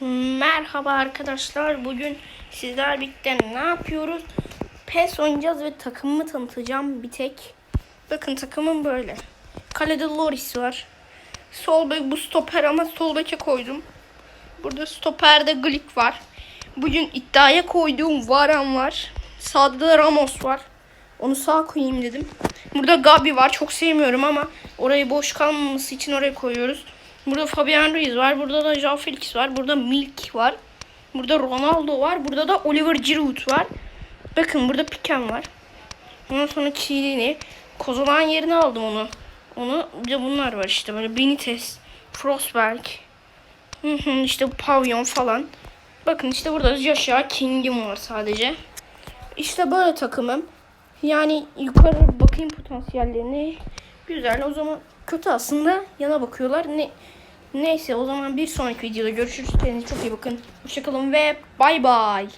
Merhaba arkadaşlar. Bugün sizler birlikte ne yapıyoruz? PES oynayacağız ve takımımı tanıtacağım bir tek. Bakın takımım böyle. Kalede Loris var. Sol bek bu stoper ama sol beke koydum. Burada stoperde Glik var. Bugün iddiaya koyduğum Varan var. Sağda da Ramos var. Onu sağ koyayım dedim. Burada Gabi var. Çok sevmiyorum ama orayı boş kalmaması için oraya koyuyoruz. Burada Fabian Ruiz var. Burada da Joao Felix var. Burada Milk var. Burada Ronaldo var. Burada da Oliver Giroud var. Bakın burada Piken var. Ondan sonra Chiellini. Kozolağın yerine aldım onu. Onu bir de bunlar var işte böyle Benitez, Frostberg. Hı hı, işte Pavyon falan. Bakın işte burada Joshua King'im var sadece. İşte böyle takımım. Yani yukarı bakayım potansiyellerini. Güzel. O zaman kötü aslında. Yana bakıyorlar. Ne Neyse o zaman bir sonraki videoda görüşürüz. Kendinize çok iyi bakın. Hoşçakalın ve bay bay.